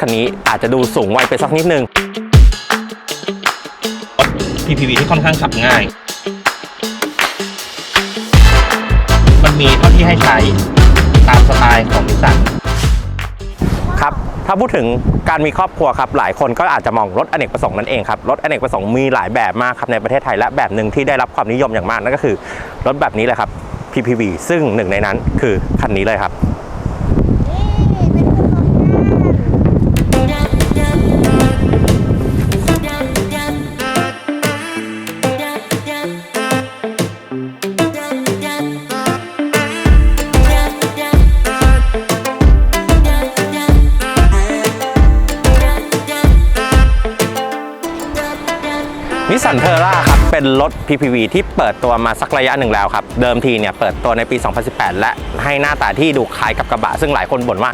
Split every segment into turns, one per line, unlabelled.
คันนี้อาจจะดูสูงวัยไปสักนิดนึง
PPV ที่ค่อนข้างขับง่าย มันมีเท่าที่ให้ใช้ตามสไตล์ของนิสสัน
ครับ ถ้าพูดถึงการมีครอบครัวครับ หลายคนก็อาจจะมองรถอเนกประสงค์นั่นเองครับ รถอเนกประสงค์มีหลายแบบมากครับในประเทศไทยและแบบหนึ่งที่ได้รับความนิยมอย่างมากนั่นก็คือ รถแบบนี้เลยครับ PPV ซึ่งหนึ่งในนั้นคือคันนี้เลยครับ สสันเทอร่าครับ เป็นรถ PPV ที่เปิดตัวมาสักระยะหนึ่งแล้วครับ เดิมทีเนี่ยเปิดตัวในปี 2018 และให้หน้าตาที่ดูคล้ายกับกระบะ ซึ่งหลายคนบ่นว่า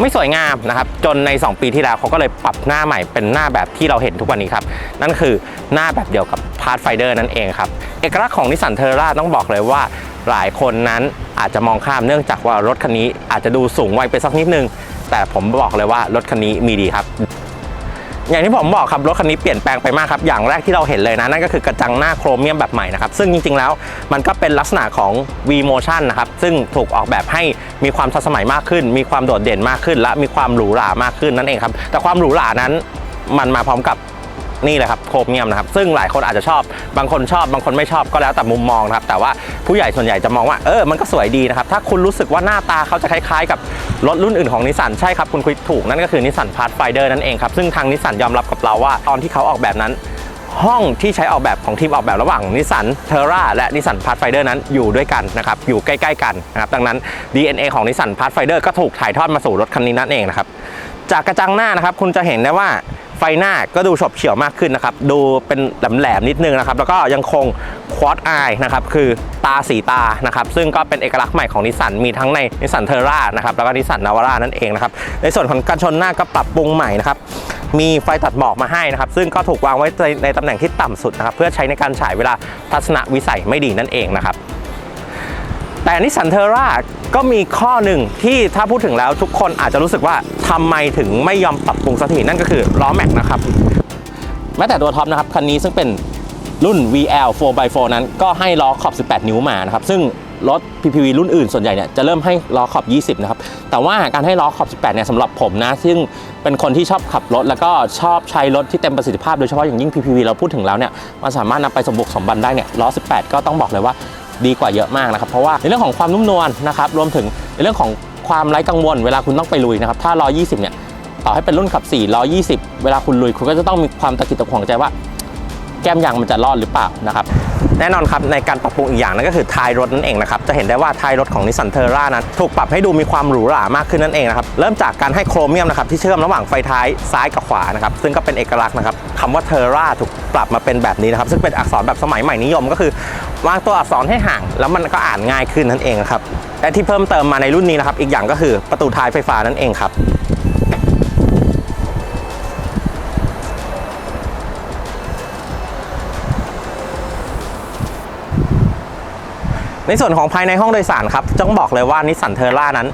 ไม่สวยงามนะครับ จนใน 2 ปีที่แล้วเขาก็เลยปรับหน้าใหม่เป็นหน้าแบบที่เราเห็นทุกวันนี้ครับ นั่นคือหน้าแบบเดียวกับ Pathfinder นั่นเองครับ เอกลักษณ์ของนิสสันเทอร่าต้องบอกเลยว่าหลายคนนั้นอาจจะมองข้ามเนื่องจากว่ารถคันนี้อาจจะดูสูงวัยไปสักนิดนึง แต่ผมบอกเลยว่ารถคันนี้มีดีครับ อย่างที่ผมบอกครับรถคันนี้เปลี่ยนแปลงไปมากครับอย่างแรกที่เราเห็นเลยนะนั่นก็คือกระจังหน้าโครเมียมแบบใหม่นะครับซึ่งจริงๆแล้วมันก็เป็นลักษณะของ V Motion นะครับซึ่งถูกออกแบบให้มีความทันสมัยมากขึ้น มีความโดดเด่นมากขึ้น และมีความหรูหรามากขึ้นนั่นเองครับแต่ความหรูหรานั้นมันมาพร้อมกับ นี่แหละครับโครเมียมนะครับซึ่งหลายคนอาจจะชอบ บางคนชอบบางคนไม่ชอบก็แล้วแต่มุมมองนะครับแต่ว่าผู้ใหญ่ส่วนใหญ่จะมองว่าเออมันก็สวยดีนะครับถ้าคุณรู้สึกว่าหน้าตาเขาจะคล้ายๆ กับรถรุ่นอื่นของนิสสันใช่ครับคุณคุยถูกนั่นก็คือนิสสันพาร์ทไฟเดอร์นั่นเองครับซึ่งทางนิสสันยอมรับกับเราว่าตอนที่เขาออกแบบนั้นห้องที่ใช้ออกแบบของทีมออกแบบระหว่างนิสสันเทอร่าและนิสสันพาร์ทไฟเดอร์นั้นอยู่ด้วยกันนะครับอยู่ใกล้ๆกันนะครับดังนั้น DNA ของนิสสันพาร์ทไฟเดอร์ก็ถูกถ่ายทอดมาสู่รถคันนี้นั่นเองนะครับจากกระจังหน้านะครับคุณจะเห็นได้ว่า ไฟหน้าก็ดูฉบเฉี่ยวมากขึ้นนะครับ ดูเป็นแหลมๆนิดนึงนะครับ แล้วก็ยังคงควอ d อายนะครับ คือตาสีตานะครับ ซึ่งก็เป็นเอกลักษณ์ใหม่ของนิสสัน มีทั้งในนิสสันเทอร่านะครับ แล้วก็นิสสันนาวาร่านั่นเองนะครับ ในส่วนของการชนหน้าก็ปรับปรุงใหม่นะครับ มีไฟตัดหมอกมาให้นะครับ ซึ่งก็ถูกวางไว้ในในตำแหน่งที่ต่ำสุดนะครับ เพื่อใช้ในการฉายเวลาทัศนวิสัยไม่ดีนั่นเองนะครับ แต่นิสสันเทอร่าก็มีข้อหนึ่งที่ถ้าพูดถึงแล้วทุกคนอาจจะรู้สึกว่าทำไมถึงไม่ยอมปรับปรุงสักทีนั่นก็คือล้อแม็กนะครับแม้แต่ตัวท็อปนะครับคันนี้ซึ่งเป็นรุ่น VL 4x4 นั้นก็ให้ล้อขอบ 18 นิ้วมานะครับซึ่งรถ PPV รุ่นอื่นส่วนใหญ่เนี่ยจะเริ่มให้ล้อขอบ 20 นะครับ แต่ว่าการให้ล้อขอบ 18 เนี่ยสำหรับผมนะ ซึ่งเป็นคนที่ชอบขับรถ แล้วก็ชอบใช้รถที่เต็มประสิทธิภาพโดยเฉพาะอย่างยิ่ง PPV เราพูดถึงแล้วเนี่ย มันสามารถนำไปสมบุกสมบันได้เนี่ยล้อ 18 ก็ต้องบอกเลยว่า ดีกว่าเยอะมากนะครับเพราะว่าในเรื่องของความนุ่มนวลนะครับรวมถึงในเรื่องของความไร้กังวล เวลาคุณต้องไปลุยนะครับถ้าล้อ20 เนี่ยต่อให้เป็นรุ่นขับ4 120 เวลาคุณลุยคุณก็จะต้องมีความตะกิดตะขวงใจว่า แก้มยางมันจะรอดหรือเปล่านะครับแน่นอนครับในการปรับปรุงอีกอย่างนั่นก็คือท้ายรถนั่นเองนะครับจะเห็นได้ว่าท้ายรถของนิสสันเทอร่านั้นถูกปรับให้ดูมีความหรูหรามากขึ้นนั่นเองนะครับเริ่มจากการให้โครเมียมนะครับที่เชื่อมระหว่างไฟท้ายซ้ายกับขวานะครับซึ่งก็เป็นเอกลักษณ์นะครับคำว่าเทอร่าถูกปรับมาเป็นแบบนี้นะครับซึ่งเป็นอักษรแบบสมัยใหม่นิยมก็คือวางตัวอักษรให้ห่าง แล้วมันก็อ่านง่ายขึ้นนั่นเองครับและที่เพิ่มเติมมาในรุ่นนี้นะครับอีกอย่างก็คือประตูท้ายไฟฟ้านั่นเองครับ ในส่วนของภายในห้องโดยสารครับต้องบอกเลยว่านิสสันเทอร่านั้น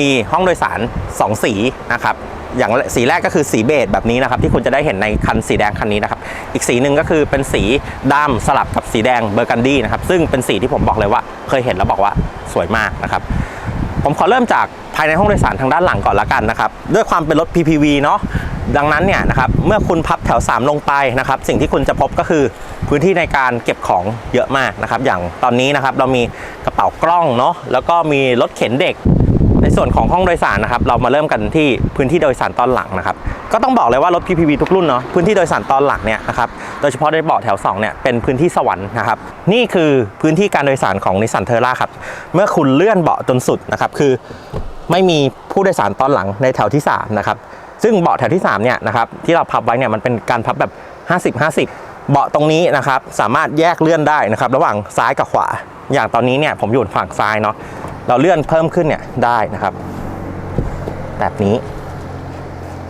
มีห้องโดยสาร 2 สีนะครับอย่างสีแรกก็คือสีเบจแบบนี้นะครับ ที่คุณจะได้เห็นในคันสีแดงคันนี้นะครับ อีกสีหนึ่งก็คือเป็นสีดำสลับกับสีแดงเบอร์กันดี้นะครับ ซึ่งเป็นสีที่ผมบอกเลยว่า เคยเห็นแล้วบอกว่าสวยมากนะครับ ผมขอเริ่มจากภายในห้องโดยสารทางด้านหลังก่อนละกันนะครับ ด้วยความเป็นรถ PPV เนาะ ดังนั้นเนี่ยนะครับเมื่อคุณพับแถว 3 ลงไปนะครับสิ่งที่คุณจะพบก็คือพื้นที่ในการเก็บของเยอะมากนะครับ อย่างตอนนี้นะครับเรามีกระเป๋ากล้องเนาะแล้วก็มีรถเข็นเด็ก ในส่วนของห้องโดยสารนะครับ เรามาเริ่มกันที่พื้นที่โดยสารตอนหลังนะครับ ก็ต้องบอกเลยว่ารถ PPV ทุกรุ่นเนาะพื้นที่โดยสารตอนหลังเนี่ยนะครับโดยเฉพาะในเบาะแถว2เนี่ยเป็นพื้นที่สวรรค์นะครับนี่คือพื้นที่การโดยสารของนิสสันเทอร่าครับเมื่อคุณเลื่อนเบาะจนสุดนะครับคือไม่มีผู้โดยสารตอนหลังในแถวที่3นะครับ ซึ่งเบาะแถวที่3เนี่ยนะครับที่เราพับไว้เนี่ยมันเป็นการพับแบบ 50-50 เบาะตรงนี้นะครับสามารถแยกเลื่อนได้นะครับระหว่างซ้ายกับขวา อย่างตอนนี้เนี่ยผมอยู่ฝั่งซ้ายเนาะเราเลื่อนเพิ่มขึ้นเนี่ยได้นะครับ แบบนี้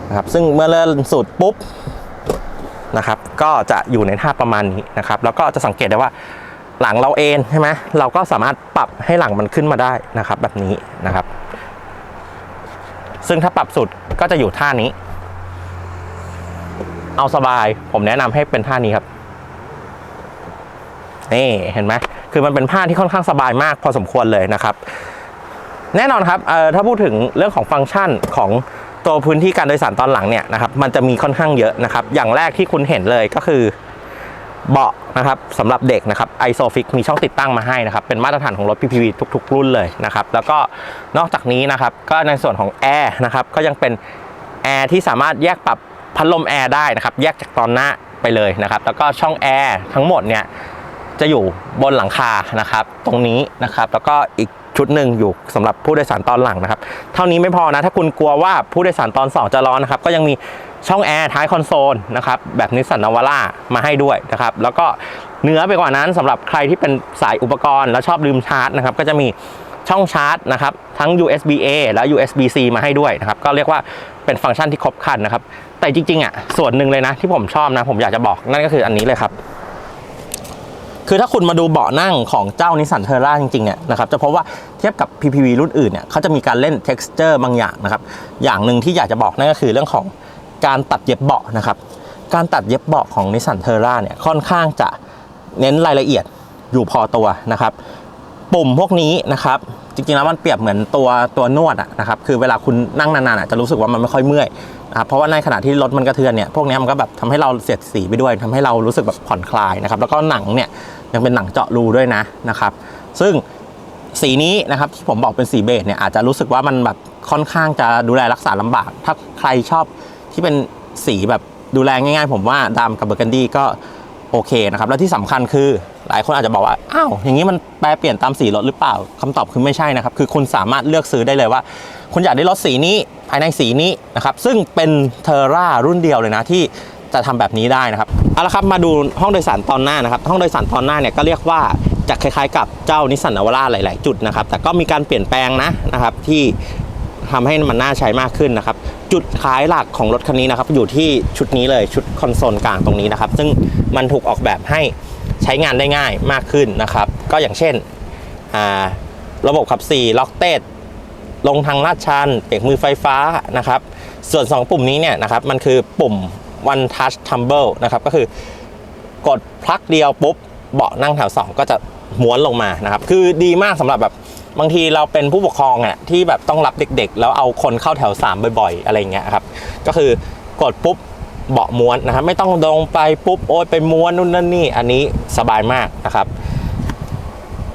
นะครับซึ่งเมื่อเลื่อนสุดปุ๊บนะครับก็จะอยู่ในท่าประมาณนี้นะครับแล้วก็จะสังเกตได้ว่าหลังเราเอนใช่ไหมเราก็สามารถปรับให้หลังมันขึ้นมาได้นะครับแบบนี้นะครับ ซึ่งถ้าปรับสุดก็จะอยู่ท่านี้ เอาสบายผมแนะนำให้เป็นท่านี้ครับ นี่เห็นไหมคือมันเป็นผ้าที่ค่อนข้างสบายมากพอสมควรเลยนะครับ แน่นอนครับเอ่อถ้าพูดถึงเรื่องของฟังก์ชันของตัวพื้นที่การโดยสารตอนหลังเนี่ยนะครับ มันจะมีค่อนข้างเยอะนะครับ อย่างแรกที่คุณเห็นเลยก็คือ เบาะนะครับสำหรับเด็กนะครับไอโซฟิกมีช่องติดตั้งมาให้นะครับ เป็นมาตรฐานของรถ PPV ทุกๆ รุ่นเลยนะครับ แล้วก็นอกจากนี้นะครับ ก็ในส่วนของแอร์นะครับ ก็ยังเป็นแอร์ที่สามารถแยกปรับพัดลมแอร์ได้นะครับ แยกจากตอนหน้าไปเลยนะครับ แล้วก็ช่องแอร์ทั้งหมดเนี่ยจะอยู่บนหลังคานะครับ ตรงนี้นะครับ แล้วก็อีก ชุดหนึ่งอยู่สำหรับผู้โดยสารตอนหลังนะครับ เท่านี้ไม่พอนะ ถ้าคุณกลัวว่าผู้โดยสารตอน 2 จะร้อนนะครับ ก็ยังมีช่องแอร์ท้ายคอนโซลนะครับแบบนิสสันนาวาร่ามาให้ด้วยนะครับ แล้วก็เหนือไปกว่านั้นสำหรับใครที่เป็นสายอุปกรณ์แล้วชอบลืมชาร์จนะครับ ก็จะมีช่องชาร์จนะครับทั้ง USB A และ USB C มาให้ด้วยนะครับ ก็เรียกว่าเป็นฟังก์ชันที่ครบครันนะครับ แต่จริงๆอะส่วนหนึ่งเลยนะที่ผมชอบนะ ผมอยากจะบอกนั่นก็คืออันนี้เลยครับ คือถ้าคุณมาดูเบาะนั่งของเจ้านิสสันเทอร่าจริงๆเนี่ยนะครับจะพบว่าเทียบกับ PPV รุ่นอื่นเนี่ยเขาจะมีการเล่น texture บางอย่างนะครับ อย่างหนึ่งที่อยากจะบอกนั่นก็คือเรื่องของการตัดเย็บเบาะนะครับ การตัดเย็บเบาะของนิสสันเทอร่าเนี่ยค่อนข้างจะเน้นรายละเอียดอยู่พอตัวนะครับ ปุ่มพวกนี้นะครับจริงๆแล้วมันเปรียบเหมือนตัวตัวนวดอะนะครับคือเวลาคุณนั่งนานๆอะจะรู้สึกว่ามันไม่ค่อยเมื่อยนะครับเพราะว่าในขณะที่รถมันกระเทือนเนี่ยพวกนี้มันก็แบบทำให้เราเสียดสีไปด้วยทำให้เรารู้สึกแบบผ่อนคลายนะครับแล้วก็หนังเนี่ย ยังเป็นหนังเจาะรูด้วยนะนะครับ ซึ่งสีนี้นะครับที่ผมบอกเป็นสีเบจเนี่ยอาจจะรู้สึกว่ามันแบบค่อนข้างจะดูแลรักษาลำบาก ถ้าใครชอบที่เป็นสีแบบดูแลง่ายๆ ผมว่าดำกับเบอร์กันดี้ก็โอเคนะครับ แล้วที่สำคัญคือหลายคนอาจจะบอกว่า อ้าว อย่างนี้มันแปลเปลี่ยนตามสีรถหรือเปล่าคำตอบคือไม่ใช่นะครับ คือคุณสามารถเลือกซื้อได้เลยว่า คุณอยากได้รถสีนี้ภายในสีนี้นะครับ ซึ่งเป็นเทอร่ารุ่นเดียวเลยนะที่ จะทำแบบนี้ได้นะครับเอาละครับมาดูห้องโดยสารตอนหน้านะครับ ห้องโดยสารตอนหน้าเนี่ยก็เรียกว่าจะคล้ายๆ กับเจ้านิสสันนาวาร่าหลาย ๆ จุดนะครับ แต่ก็มีการเปลี่ยนแปลงนะนะครับที่ทำให้มันน่าใช้มากขึ้นนะครับ จุดขายหลักของรถคันนี้นะครับ อยู่ที่ชุดนี้เลยชุดคอนโซลกลางตรงนี้นะครับ ซึ่งมันถูกออกแบบให้ใช้งานได้ง่ายมากขึ้นนะครับ ก็อย่างเช่น ระบบขับ 4 ล็อกเตดลงทางลาดชันเบรกมือไฟฟ้านะครับ ส่วน 2 ปุ่มนี้เนี่ยนะครับ มันคือปุ่ม one touch tumble นะครับ ก็คือกดพลักเดียวปุ๊บเบาะนั่งแถว 2 ก็จะม้วนลงมานะครับ คือดีมากสำหรับแบบบางทีเราเป็นผู้ปกครองอะที่แบบต้องรับเด็กๆ แล้วเอาคนเข้าแถว 3 บ่อยๆ อะไรเงี้ยครับ ก็คือกดปุ๊บเบาะม้วนนะครับ ไม่ต้องลงไปปุ๊บโอ้ยไปม้วนนู่นนั่นนี่อันนี้สบายมากนะครับ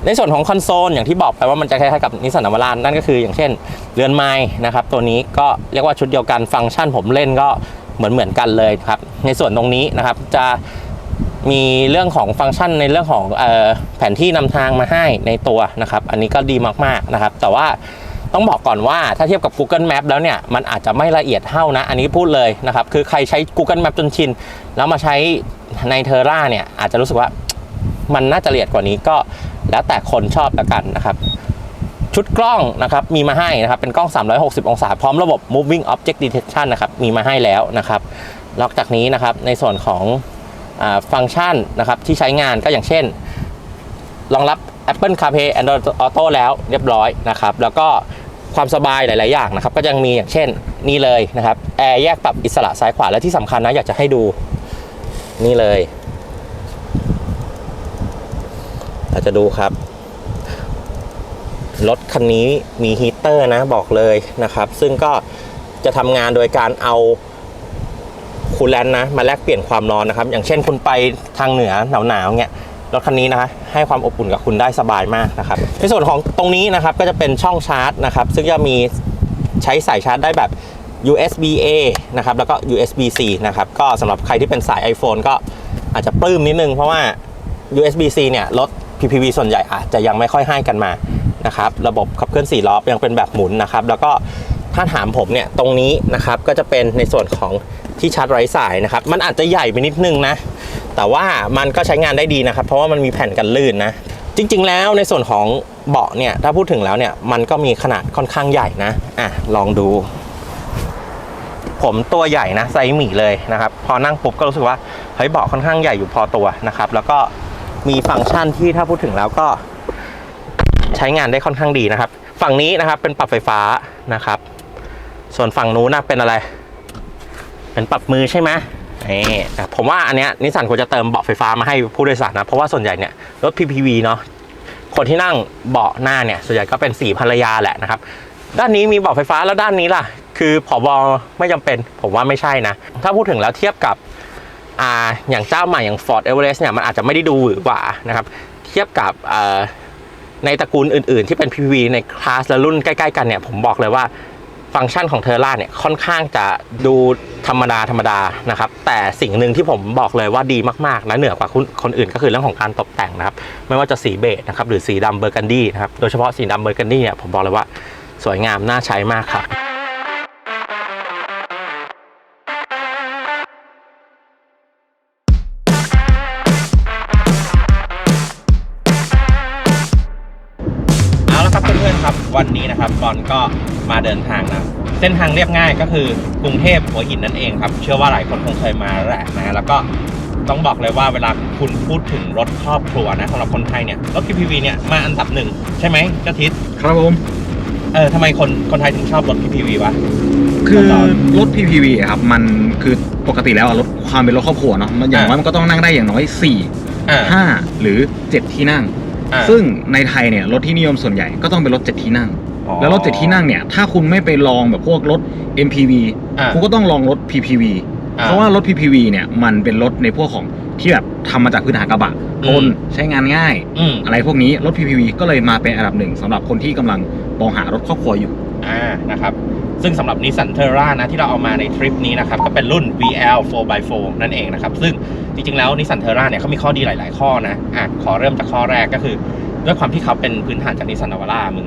ในส่วนของคอนโซลอย่างที่บอกไปว่ามันจะคล้ายๆกับนิสสันนาวาร่านั่นก็คืออย่างเช่นเรือนไม้นะครับ ตัวนี้ก็เรียกว่าชุดเดียวกันฟังก์ชันผมเล่นก็ เหมือนเหมือนกันเลยครับ ในส่วนตรงนี้นะครับจะมีเรื่องของฟังก์ชันในเรื่องของออแผนที่นำทางมาให้ในตัวนะครับ อันนี้ก็ดีมากๆนะครับ แต่ว่าต้องบอกก่อนว่าถ้าเทียบกับ Google Map แล้วเนี่ยมันอาจจะไม่ละเอียดเท่านะ อันนี้พูดเลยนะครับ คือใครใช้ Google Map จนชิน แล้วมาใช้ในเทอร่าเนี่ยอาจจะรู้สึกว่ามันน่าจะละเอียดกว่านี้ก็แล้วแต่คนชอบละกันนะครับ ชุดกล้องนะครับมีมาให้นะครับเป็นกล้อง 360 องศา พร้อมระบบ moving object detection นะครับมีมาให้แล้วนะครับนอกจากนี้นะครับในส่วนของอฟังก์ชันนะครับที่ใช้งานก็อย่างเช่น รองรับ Apple CarPlay Android Auto แล้วเรียบร้อยนะครับแล้วก็ความสบายหลาย ๆ อย่างนะครับ ก็ยังมีอย่างเช่นนี่เลยนะครับแอร์แยกปรับอิสระซ้ายขวาและที่สำคัญนะอยากจะให้ดูนี่เลย เราจะดูครับ รถคันนี้มีฮีตเตอร์นะบอกเลยนะครับ ซึ่งก็จะทำงานโดยการเอาคูลแลนนะมาแลกเปลี่ยนความร้อนนะครับ อย่างเช่นคุณไปทางเหนือหนาวๆเนี่ยรถคันนี้นะคะให้ความอบอุ่นกับคุณได้สบายมากนะครับ ในส่วนของตรงนี้นะครับก็จะเป็นช่องชาร์จนะครับ ซึ่งจะมีใช้สายชาร์จได้แบบ USB A นะครับแล้วก็ USB C นะครับก็สำหรับใครที่เป็นสาย iPhone ก็อาจจะปลื้มนิดนึงเพราะว่า USB-C เนี่ยรถ PPV ส่วนใหญ่อาจจะยังไม่ค่อยให้กันมา นะครับระบบขับเคลื่อน4ล้อยังเป็นแบบหมุนนะครับแล้วก็ถ้าถามผมเนี่ยตรงนี้นะครับก็จะเป็นในส่วนของที่ชาร์จไร้สายนะครับมันอาจจะใหญ่ไปนิดนึงนะแต่ว่ามันก็ใช้งานได้ดีนะครับ เพราะว่ามันมีแผ่นกันลื่นนะจริง ๆ แล้วในส่วนของเบาะเนี่ยถ้าพูดถึงแล้วเนี่ยมันก็มีขนาดค่อนข้างใหญ่นะอะลองดู ผมตัวใหญ่นะไซส์หมีเลยนะครับพอนั่งปุ๊บก็รู้สึกว่าเฮ้ยเบาะค่อนข้างใหญ่อยู่พอตัวนะครับแล้วก็มีฟังก์ชันที่ถ้าพูดถึงแล้วก็ ใช้งานได้ค่อนข้างดีนะครับ ฝั่งนี้นะครับเป็นปรับไฟฟ้านะครับ ส่วนฝั่งนู้นนะเป็นอะไร เป็นปรับมือใช่ไหมนี่นะผมว่าอันเนี้ยนิสสันควรจะเติมเบาะไฟฟ้ามาให้ผู้โดยสารนะ เพราะว่าส่วนใหญ่เนี่ยรถ PPV เนาะคนที่นั่งเบาะหน้าเนี่ยส่วนใหญ่ก็เป็นสีภรรยาแหละนะครับ ด้านนี้มีเบาะไฟฟ้าแล้วด้านนี้ล่ะ คือผอบอไม่จำเป็นผมว่าไม่ใช่นะ ถ้าพูดถึงแล้วเทียบกับอ่าอย่างเจ้าใหม่อย่าง Ford Everest เนี่ยมันอาจจะไม่ได้ดูหวือหวานะครับ เทียบกับอ่อ ในตระกูลอื่น ๆ ที่เป็น PPV ในคลาสและรุ่นใกล้ ๆ กันเนี่ยผมบอกเลยว่าฟังก์ชันของเทอร่าเนี่ยค่อนข้างจะดูธรรมดาธรรมดานะครับ แต่สิ่งหนึ่งที่ผมบอกเลยว่าดีมากๆและเหนือกว่าคนคนอื่นก็คือเรื่องของการตกแต่งนะครับ ไม่ว่าจะสีเบจนะครับหรือสีดำเบอร์กันดี้นะครับโดยเฉพาะสีดำเบอร์กันดี้เนี่ยผมบอกเลยว่าสวยงามน่าใช้มากครับ ละครับเพื่อนๆครับวันนี้นะครับบอลก็มาเดินทางนะเส้นทางเรียบง่ายก็คือกรุงเทพหัวหินนั่นเองครับ เชื่อว่าหลายคนคงเคยมาแล้วแหละนะแล้วก็ต้องบอกเลยว่าเวลาคุณพูดถึงรถครอบครัวนะสำหรับคนไทยเนี่ยรถ PPV เนี่ยมาอันดับหนึ่งใช่ไหมเจ้าทิศ
ครับผม
เออทำไมคนคนไทยถึงชอบรถ PPV วะ
คือ
ตอน
รถ PPV อะครับมันคือปกติแล้วอะรถความเป็นรถครอบครัวเนาะมันอย่าง
อ่า
น้อยมันก็ต้องนั่งได้อย่างน้อย4
อ่า
5หรือ7ที่นั่ง
อ่า
ซึ่งในไทยเนี่ยรถที่นิยมส่วนใหญ่ก็ต้องเป็นรถ7ที่นั่ง
อ๋อ
แล้วรถ7ที่นั่งเนี่ยถ้าคุณไม่ไปลองแบบพวกรถ MPV
อ่า
คุณก็ต้องลองรถ PPV
อ่า
เพราะว่ารถ PPV เนี่ยมันเป็นรถในพวกของที่แบบทำมาจากพื้นฐานกระบะทน
อืม
ใช้งานง่าย
อืม
อะไรพวกนี้รถ PPV ก็เลยมาเป็นอันดับหนึ่งสำหรับคนที่กำลังมองหารถครอบครัวอยู่
อ่านะครับ ซึ่งสำหรับ Nissan Terra นะที่เราเอามาในทริปนี้นะครับก็เป็นรุ่น VL 4x4 นั่นเองนะครับ ซึ่งจริงๆแล้ว Nissan Terra เนี่ยเขามีข้อดีหลาย ๆ ข้อนะอะขอเริ่มจากข้อแรกก็คือ ด้วยความที่เขาเป็นพื้นฐานจาก Nissan Navara มึง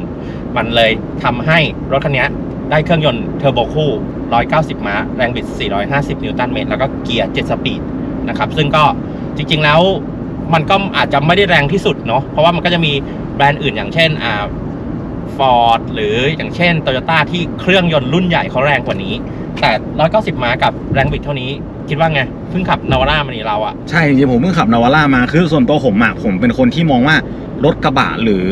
มันเลยทำให้รถคันนี้ได้เครื่องยนต์เทอร์โบคู่ 190 ม้า แรงบิด 450 นิวตันเมตร แล้วก็เกียร์ 7 สปีดนะครับ ซึ่งก็จริงๆแล้วมันก็อาจจะไม่ได้แรงที่สุดเนาะ เพราะว่ามันก็จะมีแบรนด์อื่นอย่างเช่นอ่า ฟอร์ดหรืออย่างเช่นโตโยต้าที่เครื่องยนต์รุ่นใหญ่เขาแรงกว่านี้ แต่ 190 ม้ากับแรงบิดเท่านี้ คิดว่าไง เพิ่งขับนาวาร่ามานี่เราอะ
ใช่จริงๆผมเพิ่งขับนาวาร่ามาคือส่วนตัวผมอะผมเป็นคนที่มองว่ารถกระบะหรือ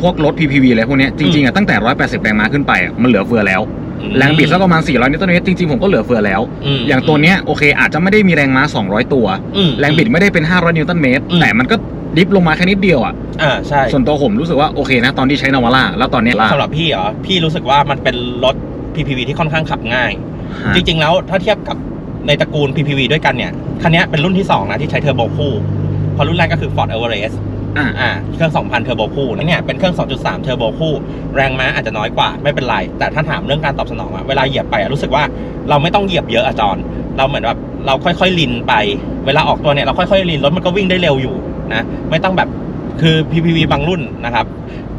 พวกรถ PPV อะไรพวกเนี้ยจริงๆอะตั้งแต่ 180 แรงม้าขึ้นไปอะมันเหลือเฟือแล้ว แรงบิดสักประมาณ 400 นิวตันเมตรจริงๆ ผมก็เหลือเฟือแล้ว
ม
อย่างตัวเนี้ยโอเคอาจจะไม่ได้มีแรงม้า 200 ตัว
อืม
แรงบิดไม่ได้เป็น 500 นิวตันเมตร
อืม
แต่มันก็ ดิฟลงมาแค่นิดเดียวอะ
อ่าใช่
ส่วนตัวผมรู้สึกว่าโอเคนะ ตอนที่ใช้นาวาร่าแล้วตอนเนี้ยล่ะ
สำหรับพี่เหรอพี่รู้สึกว่ามันเป็นรถ PPV ที่ค่อนข้างขับง่าย
ฮะ
จริง ๆ แล้วถ้าเทียบกับในตระกูล PPV ด้วยกันเนี่ยคันนี้เป็นรุ่นที่ 2 นะที่ใช้เทอร์โบคู่เพราะรุ่นแรกก็คือ Ford Everest
อะ
อ่าเครื่อง 2,000 เทอร์โบคู่นี่เนี่ยเป็นเครื่อง 2.3 เทอร์โบคู่ แรงม้าอาจจะน้อยกว่าไม่เป็นไร แต่ถ้าถามเรื่องการตอบสนองอะเวลาเหยียบไปอะรู้สึกว่าเราไม่ต้องเหยียบเยอะอะจอนเราเหมือนแบบเราค่อยๆลินไป เวลาออกตัวเนี่ยเราค่อยๆลินรถมันก็วิ่งได้เร็วอยู่ นะ ไม่ต้องแบบคือ PPV บางรุ่นนะครับ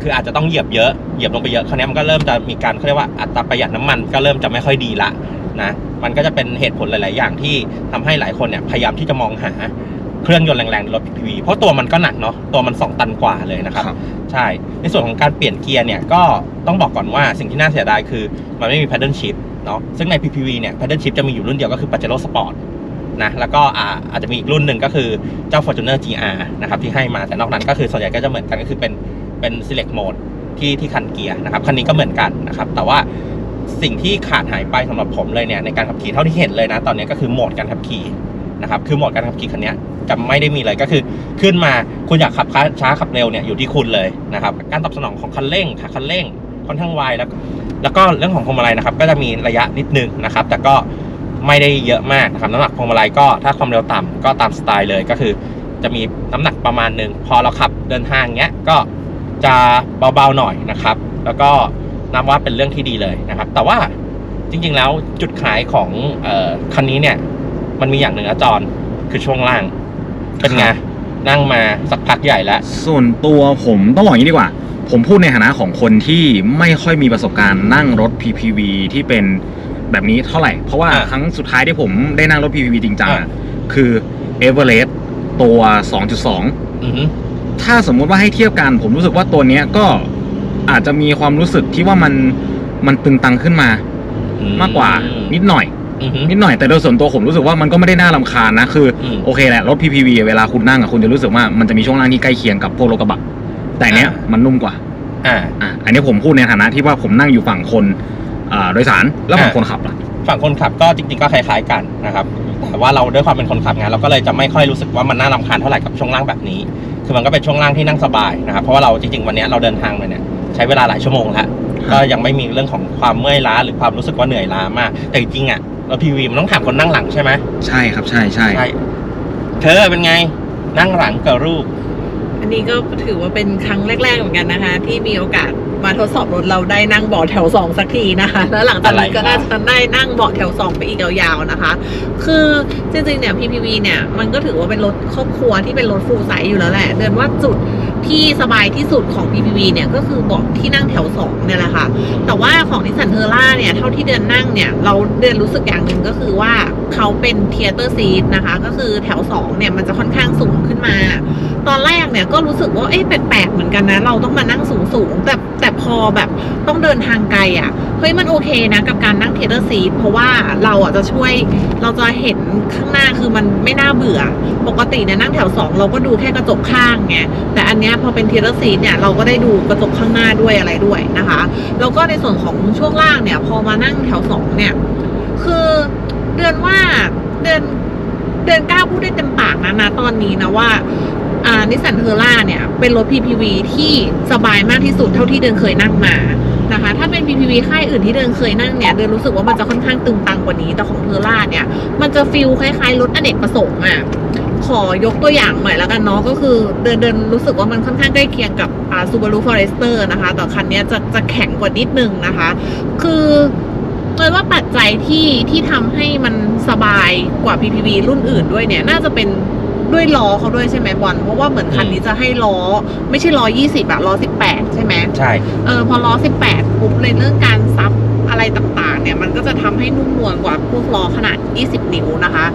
คืออาจจะต้องเหยียบเยอะ เหยียบลงไปเยอะคราวนี้มันก็เริ่มจะมีการเขาเรียกว่าอัตราประหยัดน้ำมันก็เริ่มจะไม่ค่อยดีละนะ มันก็จะเป็นเหตุผลหลาย ๆ อย่างที่ทำให้หลายคนเนี่ยพยายามที่จะมองหาเครื่องยนต์แรงๆในรถ PPV เพราะตัวมันก็หนักเนาะ ตัวมัน 2 ตันกว่าเลยนะครับ
ครับ
ใช่ ในส่วนของการเปลี่ยนเกียร์เนี่ยก็ต้องบอกก่อนว่าสิ่งที่น่าเสียดายคือมันไม่มี paddle shift เนาะ ซึ่งใน PPV เนี่ย paddle shift จะมีอยู่รุ่นเดียวก็คือ Pajero Sport นะแล้วก็อาจจะมีอีกรุ่นหนึ่งก็คือเจ้า Fortuner GR นะครับที่ให้มาแต่นอกนั้นก็คือส่วนใหญ่ก็จะเหมือนกันก็คือเป็นเป็น select mode ที่ที่คันเกียร์นะครับคันนี้ก็เหมือนกันนะครับแต่ว่าสิ่งที่ขาดหายไปสำหรับผมเลยเนี่ยในการขับขี่เท่าที่เห็นเลยนะตอนนี้ก็คือโหมดการขับขี่นะครับคือโหมดการขับขี่คันนี้จะไม่ได้มีเลยก็คือขึ้นมาคุณอยากขับช้าขับเร็วเนี่ยอยู่ที่คุณเลยนะครับการตอบสนองของคันเร่งขาคันเร่งค่อนข้างไวแล้ว แล้วก็เรื่องของพวงมาลัยนะครับก็จะมีระยะนิดนึงนะครับแต่ก็ ไม่ได้เยอะมากนะครับน้ำหนักพวงมาลัยก็ถ้าความเร็วต่ำก็ตามสไตล์เลยก็คือ จะมีน้ำหนักประมาณหนึ่งพอเราขับเดินทางเงี้ยก็จะเบาๆหน่อยนะครับ แล้วก็นับว่าเป็นเรื่องที่ดีเลยนะครับ แต่ว่าจริงๆแล้วจุดขายของเออคันนี้เนี่ย มันมีอย่างหนึ่งนะจอนคือช่วงล่าง เป็นไง
ครับ
นั่งมาสักพักใหญ่แล้ว
ส่วนตัวผมต้องบอกอย่างนี้ดีกว่า ผมพูดในฐานะของคนที่ไม่ค่อยมีประสบการณ์นั่งรถ PPV ที่เป็น แบบนี้เท่าไหร่ เพราะว่า
อ่า
ครั้งสุดท้ายที่ผมได้นั่งรถ PPV จริงจัง
อ่า
อะคือ Everest ตัว 2.2
อือฮึ
ถ้าสมมุติว่าให้เทียบกัน ผมรู้สึกว่าตัวเนี้ยก็อาจจะมีความรู้สึกที่ว่ามันมันตึงตังขึ้นมา
อื
มากกว่านิดหน่อย
อือฮึ
นิดหน่อยแต่โดยส่วนตัวผมรู้สึกว่ามันก็ไม่ได้น่ารำคาญนะคืออ
ม
โอเคแหละรถ PPV เวลาคุณนั่งอะคุณจะรู้สึกว่ามันจะมีช่วงล่างที่ใกล้เคียงกับพวกรถกระบะแต่เนี้ย
อ่ามั
มันนุ่มกว่า
อ่า
อะอันนี้ผมพูดในฐานะที่ว่าผมนั่งอยู่ฝั่งคนอ่า โดยสารแล้วฝั่ง
อ่า
คนขับล่ะ
ฝั่งคนขับก็จริงๆก็คล้ายๆกันนะครับแต่แต่ว่าเราด้วยความเป็นคนขับงานเราก็เลยจะไม่ค่อยรู้สึกว่ามันน่ารำคาญเท่าไหร่กับช่วงล่างแบบนี้ คือมันก็เป็นช่วงล่างที่นั่งสบายนะครับเพราะว่าเราจริงๆวันนี้เราเดินทางมาเนี่ยใช้เวลาหลายชั่วโมงแล้วก็ยังไม่มีเรื่องของความเมื่อยล้าหรือความรู้สึกว่าเหนื่อยล้ามาก แต่จริงๆอะรถพีวีมันต้องถามคนนั่งหลังใช่ไหม
ใช่ครับใช่ใช่
ใช่เธอเป็นไงนั่งหลังกับรูป
อันนี้ก็ถือว่าเป็นครั้งแรก ๆเหมือนกันนะคะ ที่มีโอกาส มาทดสอบรถเราได้นั่งเบาะแถวสองสักทีนะคะ แล้วหลังจากนี้ก็น่าจะได้นั่งเบาะแถวสองไปอีกยาวๆนะคะ คือจริงๆเนี่ย PPV เนี่ยมันก็ถือว่าเป็นรถครอบครัวที่เป็นรถฟูลไซส์อยู่แล้วแหละ เดินว่าจุด ที่สบายที่สุดของ PPV เนี่ยก็คือเบาะที่นั่งแถวสองเนี่ยแหละค่ะ แต่ว่าของนิสสันเทอร่าเนี่ยเท่าที่เดินนั่งเนี่ยเราเดินรู้สึกอย่างหนึ่งก็คือว่าเขาเป็นเทเตอร์ซีทนะคะ ก็คือแถวสองเนี่ยมันจะค่อนข้างสูงขึ้นมา ตอนแรกเนี่ยก็รู้สึกว่าเอ๊ะแปลกๆเหมือนกันนะเราต้องมานั่งสูงๆแต่แต่พอแบบต้องเดินทางไกลอะ่ะเฮ้ยมันโอเคนะกับการนั่งเทเตอร์ซีทเพราะว่าเราอะจะช่วยเราจะเห็นข้างหน้าคือมันไม่น่าเบื่อ ปกติเนี่ยนั่งแถวสองเราก็ดูแค่กระจกข้างไงแต่อันเนี้ยพอเป็นเทียเตอร์ซีเนี่ยเราก็ได้ดูกระจกข้างหน้าด้วยอะไรด้วยนะคะแล้วก็ในส่วนของช่วงล่างเนี่ย พอมานั่งแถวสองเนี่ยคือเดือนว่าเดือนเดือนกล้าพูดได้เต็มปากนะนะตอนนี้นะว่าอ่านิสสันเทอร่าเนี่ยเป็นรถ PPV ที่สบายมากที่สุดเท่าที่เดินเคยนั่งมานะคะ ถ้าเป็น PPV ค่ายอื่นที่เดินเคยนั่งเนี่ย เดินรู้สึกว่ามันจะค่อนข้างตึงตังกว่านี้ แต่ของเทอร่าเนี่ย มันจะฟิลคล้ายๆรถอเนกประสงค์อะ ขอยกตัวอย่างหน่อยแล้วกันเนาะก็คือเดินเดินรู้สึกว่ามันค่อนข้างใกล้เคียงกับอ่า Subaru Forester นะคะ แต่คันเนี้ยจะจะแข็งกว่านิดนึงนะคะ คือเลยว่าปัจจัยที่ที่ทำให้มันสบายกว่า PPV รุ่นอื่นด้วยเนี่ย น่าจะเป็นด้วยล้อเขาด้วยใช่ไหมบอลเพราะว่าเหมือนคันนี้จะให้ล้อ ไม่ใช่ล้อ 20อะล้อ 18 ใช่ไหม
ใช่
เออพอล้อ 18ปุ๊บเลยเรื่องการซับ อะไรต่างๆ เนี่ย มันก็จะทำให้นุ่มนวลกว่าพวกล้อขนาด 20 นิ้วนะคะ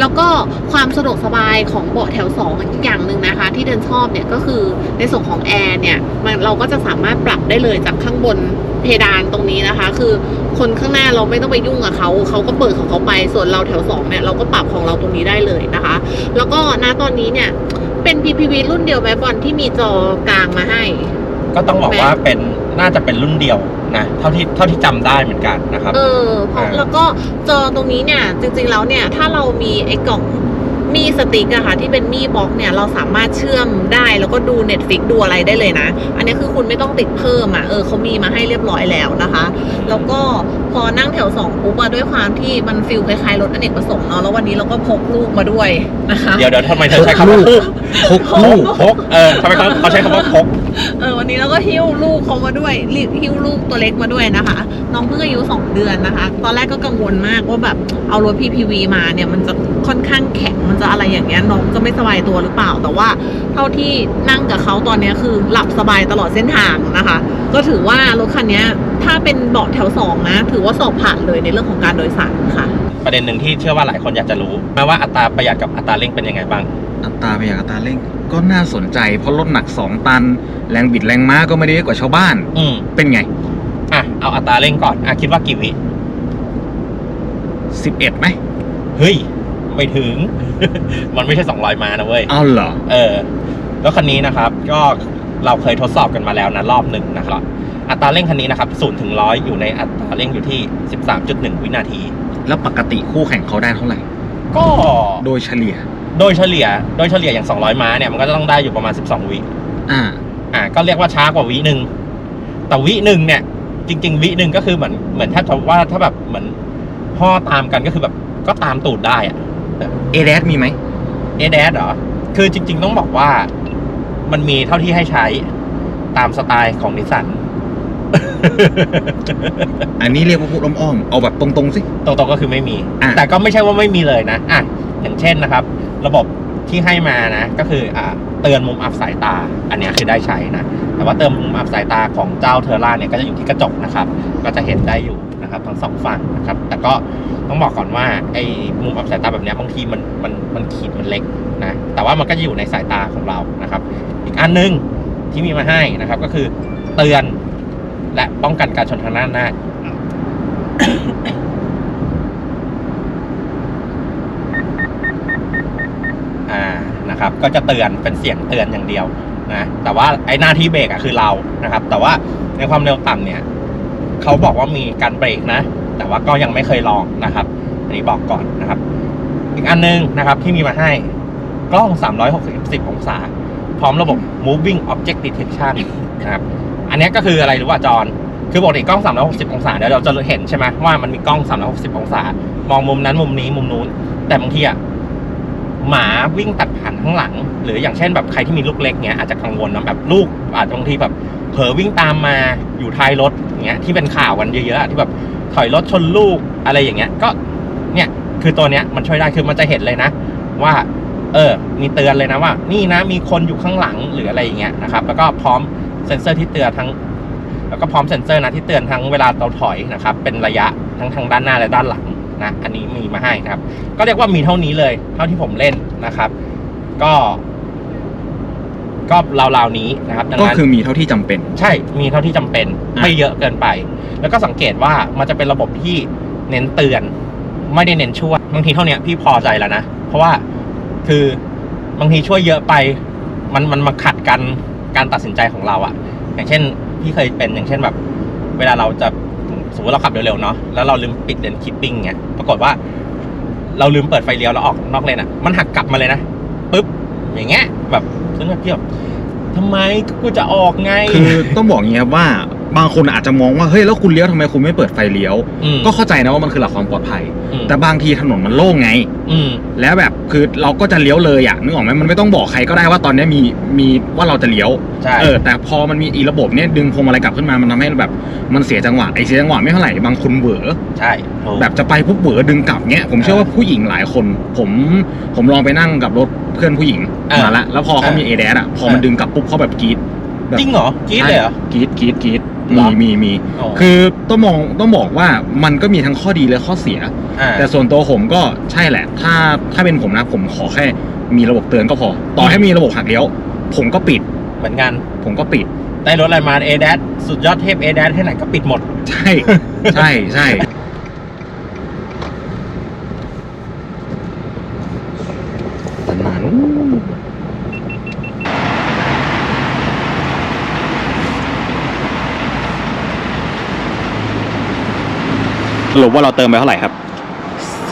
แล้วก็ความสะดวกสบายของเบาะแถว 2 อีกอย่างหนึ่งนะคะ ที่เดินชอบเนี่ยก็คือในส่วนของแอร์เนี่ยมันเราก็จะสามารถปรับได้เลยจากข้างบนเพดานตรงนี้นะคะ คือคนข้างหน้าเราไม่ต้องไปยุ่งกับเขาเขาก็เปิดของเขาไป ส่วนเราแถว 2 เนี่ยเราก็ปรับของเราตรงนี้ได้เลยนะคะ แล้วก็ณตอนนี้เนี่ยเป็น PPV รุ่นเดียวแมบอลที่มีจอกลางมาให้
ก็ต้องบอกว่าเป็น น่าจะเป็นรุ่นเดียวนะเท่าที่เท่าที่จำได้เหมือนกันนะครับ
เออเพราะ
อ่า
แล้วก็จอตรงนี้เนี่ย จริงๆแล้วเนี่ย ถ้าเรามีไอ้กล่องมีสติ๊กอะค่ะที่เป็นมีบ็อกเนี่ย เราสามารถเชื่อมได้แล้วก็ดู Netflix ดูอะไรได้เลยนะ อันนี้คือคุณไม่ต้องติดเพิ่มอะเออเขามีมาให้เรียบร้อยแล้วนะคะ แล้วก็พอนั่งแถวสองปุ๊บอะด้วยความที่มันฟิลคล้ายๆรถอเนกประสงค์เนาะแล้ววันนี้เราก็พกลูกมาด้วยนะคะ
เดี๋ยวเดี๋ยวทำไมเธอใช้คำว่าพก
พกลูก
พกเออทำไมเขาเขาใช้คำว่าพก
เออวันนี้เราก็หิ้วลูกเขามาด้วยรีบหิ้วลูกตัวเล็กมาด้วยนะคะ น้องเพิ่งอายุสองเดือนนะคะ ตอนแรกก็กังวลมากว่าแบบเอารถ PPV มาเนี่ยมันจะค่อนข้างแข็งมันจะอะไรอย่างเงี้ยน้องจะไม่สบายตัวหรือเปล่า แต่ว่าเท่าที่นั่งกับเขาตอนเนี้ยคือหลับสบายตลอดเส้นทางนะคะ ก็ถือว่ารถคันเนี้ยถ้าเป็นเบาะแถวสองนะ ถือว่าสอบผ่านเลยในเรื่องของการโดยสารค่ะ
ประเด็นหนึ่งที่เชื่อว่าหลายคนอยากจะรู้แม้ว่าอัตราประหยัดกับอัตราเร่งเป็นยังไงบ้าง
อัตราไปอย่างอัตราเร่ง ก็น่าสนใจเพราะรถหนัก 2 ตัน แรงบิดแรงม้าก็ไม่ได้เยอะกว่าชาวบ้าน
อืม
เป็นไง
อะ เอาอัตราเร่งก่อน อะ คิดว่ากี่วิ
11ไหม
เฮ้ย ไม่ถึง มันไม่ใช่ 200 มานะเว้ย
เอาเหรอ
เออ แล้วคันนี้นะครับ ก็เราเคยทดสอบกันมาแล้วนะรอบหนึ่งนะครับ อัตราเร่งคันนี้นะครับ0ถึงร้อยอยู่ในอัตราเร่งอยู่ที่ 13.1 วินาที
แล้วปกติคู่แข่งเขาได้เท่าไหร่
ก็
โดยเฉลี่ย
โดยเฉลี่ยโดยเฉลี่ยอย่าง 200 ม้าเนี่ยมันก็จะต้องได้อยู่ประมาณ 12 วิ
อ่า
อ่า ก็เรียกว่าช้ากว่าวิหนึ่งแต่วิหนึ่งเนี่ย จริง ๆ วิหนึ่งก็คือเหมือนเหมือนถ้าจะว่าถ้าแบบเหมือนพ่อตามกันก็คือแบบก็ตามตูดได้อะ
เอเดมีไหม
เอเดเหรอ คือจริง ๆ ต้องบอกว่ามันมีเท่าที่ให้ใช้ตามสไตล์ของนิสสัน
อันนี้เรียกว่าพูดอ้อมๆเอาแบบตรงๆสิ
ตรงๆก็คือไม่มี
อะ
แต่ก็ไม่ใช่ว่าไม่มีเลยนะอะอย่างเช่นนะครับ ระบบที่ให้มานะ ก็คืออ่าเตือนมุมอับสายตา อันนี้คือได้ใช้นะ แต่ว่าเตือนมุมอับสายตาของเจ้าเทอร่าเนี่ยก็จะอยู่ที่กระจกนะครับ ก็จะเห็นได้อยู่นะครับทั้งสองฝั่งนะครับ แต่ก็ต้องบอกก่อนว่าไอ้มุมอับสายตาแบบนี้บางทีมันมันมันขีดมันเล็กนะ แต่ว่ามันก็จะอยู่ในสายตาของเรานะครับ อีกอันหนึงที่มีมาให้นะครับ ก็คือเตือนและป้องกันการชนทางด้านหน้า อ่า นะครับ ก็จะเตือนเป็นเสียงเตือนอย่างเดียวนะแต่ว่าไอ้หน้าที่เบรกอะคือเรานะครับ แต่ว่าในความเร็วต่ำเนี่ยเขาบอกว่ามีการเบรกนะ แต่ว่าก็ยังไม่เคยลองนะครับอันนี้บอกก่อนนะครับ อีกอันนึงนะครับที่มีมาให้กล้อง 360องศา พร้อมระบบ moving object detection นะครับ อันนี้ก็คืออะไรรู้ป่ะจอนคือปกติกล้อง 360 องศาเนี่ยวเราจะเห็นใช่ไหมว่ามันมีกล้อง 360 องศามองมุมนั้นมุมนี้มุมนู้น แต่บางทีอะ หมาวิ่งตัดผ่านข้างหลัง หรืออย่างเช่นแบบใครที่มีลูกเล็กเนี้ยอาจจะกังวลนะแบบลูกอาจจะบางทีแบบเผลอวิ่งตามมาอยู่ท้ายรถอย่างเงี้ยที่เป็นข่าวกันเยอะๆที่แบบถอยรถชนลูกอะไรอย่างเงี้ย ก็เนี่ยคือตัวเนี้ยมันช่วยได้คือมันจะเห็นเลยนะ ว่า เออ มีเตือนเลยนะว่า นี่นะมีคนอยู่ข้างหลังหรืออะไรอย่างเงี้ยนะครับ แล้วก็พร้อมเซ็นเซอร์ที่เตือนทั้ง แล้วก็พร้อมเซ็นเซอร์นะที่เตือนทั้งเวลาเราถอยนะครับ เป็นระยะทั้งทางด้านหน้าและด้านหลัง นะ อันนี้มีมาให้นะครับ ก็เรียกว่ามีเท่านี้เลย เท่าที่ผมเล่นนะครับ ก็ ก็ราวๆนี้นะครับดัง
ก็
นั้น
คือมีเท่าที่จำเป็น
ใช่มีเท่าที่จำเป็น
อะ
ไม่เยอะเกินไป แล้วก็สังเกตว่ามันจะเป็นระบบที่เน้นเตือน ไม่ได้เน้นช่วยบางทีเท่าเนี้ยพี่พอใจแล้วนะ เพราะว่าคือบางทีช่วยเยอะไป มันมันมาขัดกันการตัดสินใจของเราอะอย่างเช่นพี่เคยเป็นอย่างเช่นแบบ เวลาเราจะ สมมติเราขับเร็วๆเนาะแล้วเราลืมปิดเลนคิปปิ้งเงี้ยปรากฏว่า เราลืมเปิดไฟเลี้ยวแล้วออกนอกเลนอะมันหักกลับมาเลยนะปึ๊บอย่างเงี้ยแบบซึ่งแบบพี่แบทำไมกูจะออกไง
คือต้องบอกอย่างนี้ครับว่า บางคนอาจจะมองว่าเฮ้ยแล้วคุณเลี้ยวทำไมคุณไม่เปิดไฟเลี้ยว
ม
ก็เข้าใจนะว่ามันคือหลักความปลอดภัย
อืม
แต่บางทีถนนมันโล่งไง
อืม
แล้วแบบคือเราก็จะเลี้ยวเลยอะนึกออกไหมมันไม่ต้องบอกใครก็ได้ว่าตอนนี้มีมีว่าเราจะเลี้ยว
ใช่
เออแต่พอมันมีอีระบบเนี้ยดึงพวงมาลัยกลับขึ้นมามันทำให้แบบมันเสียจังหวะไอ้เสียจังหวะไม่เท่าไหร่บางคนเหวอ
ใช่ถูก
แบบจะไปปุ๊บเหวอดึงกลับเนี้ยผมเชื่อว่าผู้หญิงหลายคน ผมผมลองไปนั่งกับรถเพื่อนผู้หญิง
อ่าม
มาละแล้วพอเขา
อ่ามี
มีเอเดอะพอมัน
อ่า
ดึงกลับปุ๊บเขาแบบกรี๊ดแบบ
จริงเหรอจี๊ดเลยเหรอ
กรี๊ดกรี๊ดกรี๊ด
เหร
มี
อ
มีมี
อ๋อ
คือต้องมองต้องบอกว่ามันก็มีทั้งข้อดีและข้อเสีย
อ่า
แต่ส่วนตัวผมก็ใช่แหละ ถ้าถ้าเป็นผมนะผมขอแค่มีระบบเตือนก็พอ ต่อให้มีระบบหักเลี้ยว ผมก็ปิด
เหมือนกัน
ผมก็ปิด
ได้รถอะไรมาเอแดสุดยอดเทพเอแดแค่ไหนก็ปิดหมด
ใช่ ใช่ใช่ตันหนานู้น สรุปว่าเราเติมไปเท่าไหร่ครับ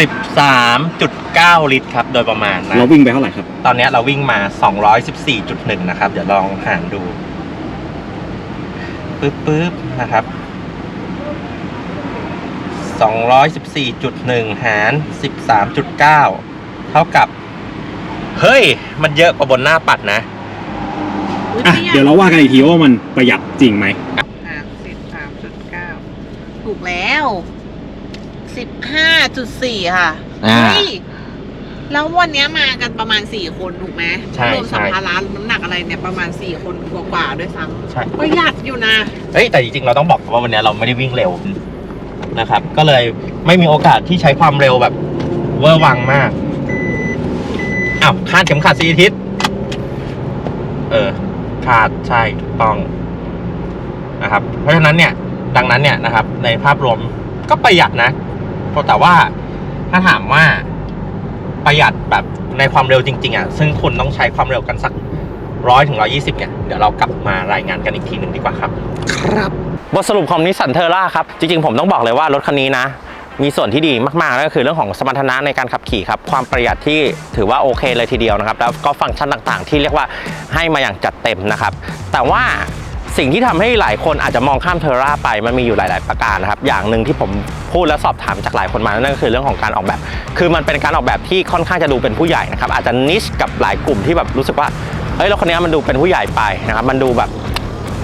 13.9 ลิตรครับ โดยประมาณนะ
เราวิ่งไปเท่าไหร่ครับ
ตอนนี้เราวิ่งมา 214.1 นะครับ เดี๋ยวลองหารดูปึ๊บปึ๊บนะครับ 214.1 หาร 13.9 เท่ากับ เฮ้ย มันเยอะกว่าบนหน้าปัดนะ
อะ เดี๋ยวเราว่ากันอีกทีว่ามันประหยัดจริงไหม
อะสิบสามจุดเก้าถูกแล้ว สิบห้าจุดสี่ค่ะ
อ่า
เฮ้ยแล้ววันเนี้ยมากันประมาณสี่คนถูกไหม
ใช่
รวม
ใช่
สัมภาระน้ำหนักอะไรเนี่ยประมาณสี่คนกว่าๆด้วยซ้
ใช่ำ
ประหยัดอยู่นะ
เฮ้ยแต่จริงๆเราต้องบอกว่าวันนี้เราไม่ได้วิ่งเร็วนะครับ ก็เลยไม่มีโอกาสที่ใช้ความเร็วแบบ เวอร์วังมากอ้าวคาดเข็มขัดสีอาทิศเออคาดใช่ถูกต้องนะครับ เพราะฉะนั้นเนี่ย ดังนั้นเนี่ยนะครับ ในภาพรวมก็ประหยัดนะ พราะแต่ว่าถ้าถามว่าประหยัดแบบในความเร็วจริง ๆอะซึ่งคุณต้องใช้ความเร็วกันสักร้อยถึงร้อยี่สิบเนี่ยเดี๋ยวเรากลับมารายงานกันอีกทีหนึ่งดีกว่าครับ
บทสรุปของนิสสันเทอร่าครับ จริง ๆ ผมต้องบอกเลยว่ารถคันนี้นะ มีส่วนที่ดีมากๆนั่นก็คือเรื่องของสมรรถนะในการขับขี่ครับ ความประหยัดที่ถือว่าโอเคเลยทีเดียวนะครับ แล้วก็ฟังก์ชันต่างๆ ที่เรียกว่าให้มาอย่างจัดเต็มนะครับ แต่ว่า สิ่งที่ทำให้หลายคนอาจจะมองข้ามเทอร่าไปมันมีอยู่หลาย ๆ ประการนะครับ อย่างหนึ่งที่ผมพูดและสอบถามจากหลายคนมานั่นก็คือเรื่องของการออกแบบ คือมันเป็นการออกแบบที่ค่อนข้างจะดูเป็นผู้ใหญ่นะครับอาจจะนิชกับหลายกลุ่มที่แบบรู้สึกว่าเฮ้ยรถคันนี้มันดูเป็นผู้ใหญ่ไปนะครับมันดูแบบ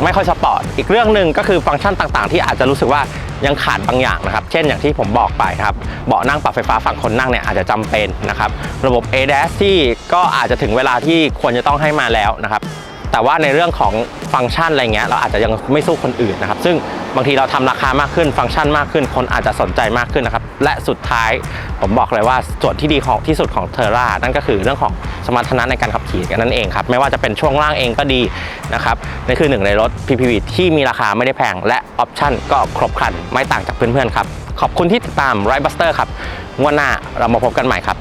ไม่ค่อยสปอร์ตอีกเรื่องหนึ่งก็คือฟังก์ชันต่างๆ ที่อาจจะรู้สึกว่ายังขาดบางอย่างนะครับ เช่นอย่างที่ผมบอกไปครับเบาะนั่งปรับไฟฟ้าฝั่งคนนั่งเนี่ยอาจจะจำเป็นนะครับ ระบบ ADAS ที่ก็อาจจะถึงเวลาที่ควรจะต้องให้มาแล้วนะครับ แต่ว่าในเรื่องของฟังก์ชันอะไรเงี้ยเราอาจจะยังไม่สู้คนอื่นนะครับ ซึ่งบางทีเราทำราคามากขึ้นฟังก์ชันมากขึ้น คนอาจจะสนใจมากขึ้นนะครับ และสุดท้ายผมบอกเลยว่าส่วนที่ดีของที่สุดของเทอร่านั่นก็คือเรื่องของสมรรถนะในการขับขี่กันนั่นเองครับ ไม่ว่าจะเป็นช่วงล่างเองก็ดีนะครับนี่คือหนึ่งในรถ PPV ที่มีราคาไม่ได้แพง และออปชั่นก็ครบครันไม่ต่างจากเพื่อนๆครับขอบคุณที่ติดตาม r i d e Buster ครับงวดหน้าเรามาพบกันใหม่ครับ